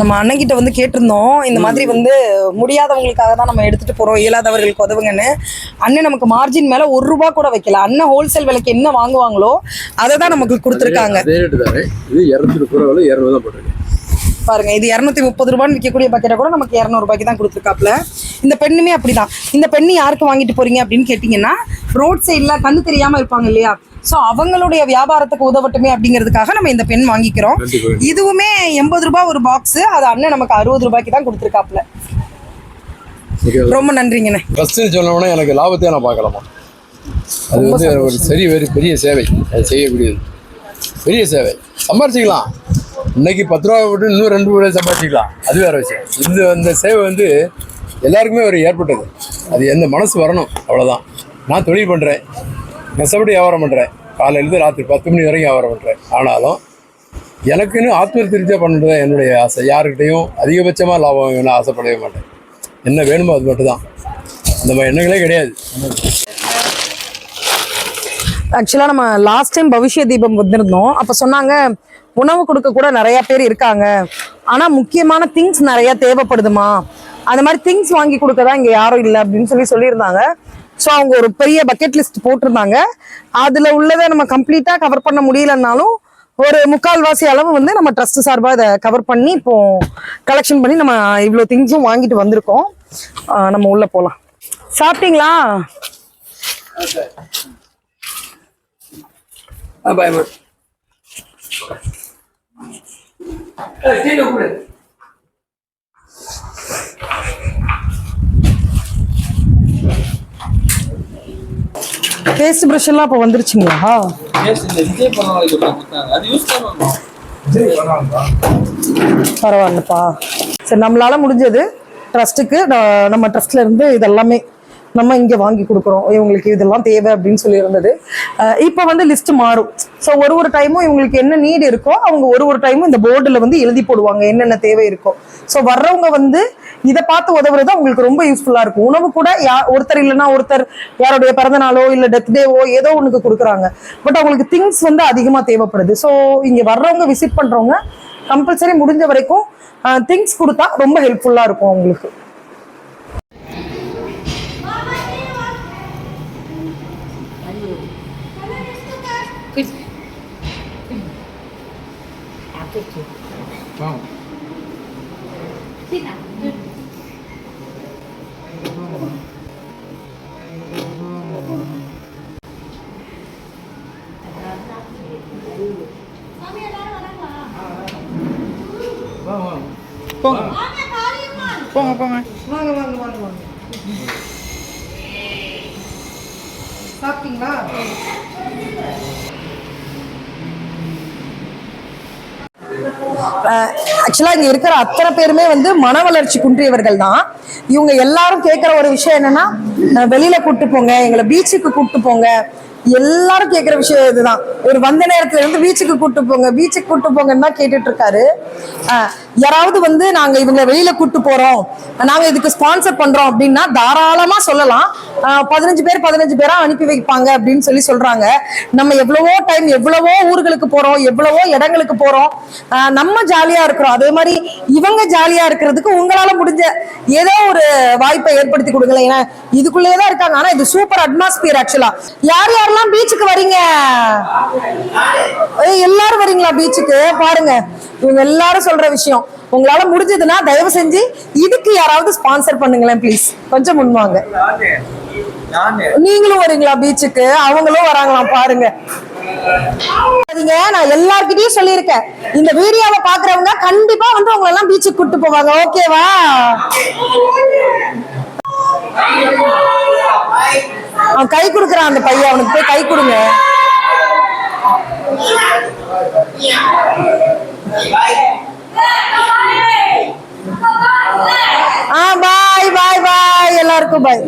நம்ம அண்ணன்கிட்ட வந்து கேட்டிருந்தோம். இந்த மாதிரி வந்து முடியாதவங்களுக்காக தான் நம்ம எடுத்துட்டு போறோம். இயலாதவர்களுக்கு உதவுங்கன்னு. அண்ணன் நமக்கு மார்ஜின் மேல ஒரு ரூபா கூட வைக்கல. அண்ணன் ஹோல்சேல் விலைக்கு என்ன வாங்குவாங்களோ அதை தான் நமக்கு கொடுத்துருக்காங்க. பாருங்க இது இரநூத்தி முப்பது ரூபான்னு விற்கக்கூடிய பக்கெட்டை கூட நமக்கு இரநூறுபாய்க்கு தான் கொடுத்துருக்காப்ல இந்த பெண்ணுமே அப்படிதான். இந்த பெண்ணு யாருக்கு வாங்கிட்டு போறீங்க அப்படின்னு கேட்டிங்கன்னா ரோட் சைடில் கண்ணு தெரியாம இருப்பாங்க இல்லையா? ஸோ அவங்களுடைய வியாபாரத்துக்கு உதவட்டுமே அப்படிங்கிறதுக்காக நம்ம இந்த பெண் வாங்கிக்கிறோம். இதுவுமே எண்பது ரூபாய் ஒரு பாக்ஸ் அது அண்ணன் நமக்கு அறுபது ரூபாய்க்கு தான் கொடுத்துருக்காப்ல ரொம்ப நன்றிங்கண்ணே. ஃபஸ்ட்டு சொன்னோம்னா எனக்கு லாபத்தையே நான் பார்க்கலாமா? அது வந்து ஒரு சரி ஒரு பெரிய சேவை. அது செய்யக்கூடியது. பெரிய சேவை. சம்பாரிச்சிக்கலாம். இன்னைக்கு பத்து ரூபா விட்டு இன்னும் ரெண்டு ரூபாய் சம்பாதிச்சிக்கலாம் அது வேற விஷயம். இந்த அந்த சேவை வந்து எல்லாருக்குமே ஒரு ஏற்பட்டது. அது எந்த மனசு வரணும். அவ்வளோதான் நான் தொழில் பண்ணுறேன் நெசப்படி வியாபாரம் பண்ணுறேன் காலையிலேருந்து ராத்திரி பத்து மணி வரைக்கும் வியாபாரம் பண்ணுறேன் ஆனாலும் எனக்குன்னு ஆத்ம திருப்தியாக பண்ணுறது தான் என்னுடைய ஆசை. யாருக்கிட்டையும் அதிகபட்சமாக லாபம் வேணும்னு ஆசைப்படவே மாட்டேன். என்ன வேணுமோ அது மட்டும் தான் மாதிரி எண்ணங்களே கிடையாது. ஆக்சுவலாக நம்ம லாஸ்ட் டைம் பவிஷ்ய தீபம் வந்திருந்தோம். அப்போ சொன்னாங்க உணவு கொடுக்க கூட நிறைய பேர் இருக்காங்க. ஆனால் முக்கியமான திங்ஸ் நிறைய தேவைப்படுதுமா? அந்த மாதிரி திங்ஸ் வாங்கி கொடுக்க தான் இங்கே யாரும் இல்லை. அப்படின்னு சொல்லி சொல்லியிருந்தாங்க. ஸோ அவங்க ஒரு பெரிய பக்கெட் லிஸ்ட் போட்டிருந்தாங்க. அதில் உள்ளதை நம்ம கம்ப்ளீட்டாக கவர் பண்ண முடியலன்னாலும் ஒரு முக்கால்வாசி அளவு வந்து நம்ம ட்ரஸ்ட் சார்பாக இதை கவர் பண்ணி இப்போ கலெக்ஷன் பண்ணி நம்ம இவ்வளோ திங்ஸும் வாங்கிட்டு வந்திருக்கோம். நம்ம உள்ளே போகலாம் சாப்பிட்டீங்களா? பயமா பேஸ்ட் ப்ரஷ் எல்லாம் இப்போ வந்துருச்சுங்களா? பரவாயில்லப்பா. சரி நம்மளால முடிஞ்சது ட்ரஸ்ட்டுக்கு நம்ம ட்ரஸ்ட்ல இருந்து இதெல்லாமே நம்ம இங்கே வாங்கி கொடுக்குறோம். இவங்களுக்கு இதெல்லாம் தேவை அப்படின்னு சொல்லி இருந்தது. இப்போ வந்து லிஸ்ட் மாறும். ஸோ ஒரு ஒரு டைமும் இவங்களுக்கு என்ன நீடு இருக்கோ அவங்க ஒரு ஒரு டைமும் இந்த போர்டில் வந்து எழுதி போடுவாங்க. என்னென்ன தேவை இருக்கோ. ஸோ வர்றவங்க வந்து இதை பார்த்து உதவுறது அவங்களுக்கு ரொம்ப யூஸ்ஃபுல்லாக இருக்கும். உணவு கூட யா ஒருத்தர் இல்லைன்னா ஒருத்தர் யாருடைய பிறந்த நாளோ இல்லை டெத் டேவோ ஏதோ ஒன்றுக்கு கொடுக்குறாங்க. பட் அவங்களுக்கு திங்ஸ் வந்து அதிகமாக தேவைப்படுது. ஸோ இங்கே வர்றவங்க விசிட் பண்ணுறவங்க கம்பல்சரி முடிஞ்ச வரைக்கும் திங்ஸ் கொடுத்தா ரொம்ப ஹெல்ப்ஃபுல்லாக இருக்கும் அவங்களுக்கு. போங்க போங்க வாங்க வாங்க வாங்க வாங்க சாப்பிட்டீங்களா? ஆக்சுவலாக இங்கே இருக்கிற அத்தனை பேருமே வந்து மன வளர்ச்சி குன்றியவர்கள் தான். இவங்க எல்லாரும் கேட்குற ஒரு விஷயம் என்னன்னா வெளியில கூட்டு போங்க எங்களை பீச்சுக்கு கூப்பிட்டு போங்க. எல்லாரும் கேட்குற விஷயம் இதுதான். ஒரு வந்த நேரத்துல இருந்து பீச்சுக்கு கூப்பிட்டு போங்க பீச்சுக்கு கூப்பிட்டு போங்கன்னு தான் கேட்டுட்டு இருக்காரு. யாராவது வந்து நாங்க இவங்க வெளியில கூப்பிட்டு போறோம் நாங்க இதுக்கு ஸ்பான்சர் பண்றோம் அப்படின்னா தாராளமா சொல்லலாம். பதினஞ்சு பேர் பதினஞ்சு பேரா அனுப்பி வைப்பாங்க அப்படின்னு சொல்லி சொல்றாங்க. நம்ம எவ்வளவோ டைம் எவ்வளவோ ஊர்களுக்கு போறோம் எவ்வளவோ இடங்களுக்கு போறோம். நம்ம ஜாலியா இருக்கிறோம். அதே மாதிரி இவங்க ஜாலியா இருக்கிறதுக்கு உங்களால முடிஞ்ச ஏதோ ஒரு வாய்ப்பை ஏற்படுத்தி கொடுங்களேன். ஏன்னா இதுக்குள்ளேயே தான் இருக்காங்க. ஆனா இது சூப்பர் அட்மாஸ்பியர் ஆக்சுவலா யார் யாரெல்லாம் பீச்சுக்கு வரீங்க? எல்லாரும் வரீங்களா பீச்சுக்கு பாருங்க. இவங்க எல்லாரும் சொல்ற விஷயம். உங்களால முடிஞ்சதுன்னா தயவு செஞ்சு இதுக்கு யாராவது ஸ்பான்சர் பண்ணுங்களேன் ப்ளீஸ் கொஞ்சம் முன்வாங்க நீங்களும் வரீங்களா பீச்சுக்கு அவங்களும் வராங்களாம் பாருங்க. நான் எல்லார்கிட்டயும் சொல்லியிருக்கேன். இந்த வீடியோவை பாக்குறவங்க கண்டிப்பா வந்து உங்களை எல்லாம் பீச்சுக்கு கூட்டு போவாங்க ஓகேவா அவன் கை கொடுக்குறான் அந்த பையன். அவனுக்கு போய் கை கொடுங்க. ஆ பாய் பாய் பாய் எல்லாருக்கும் பாய்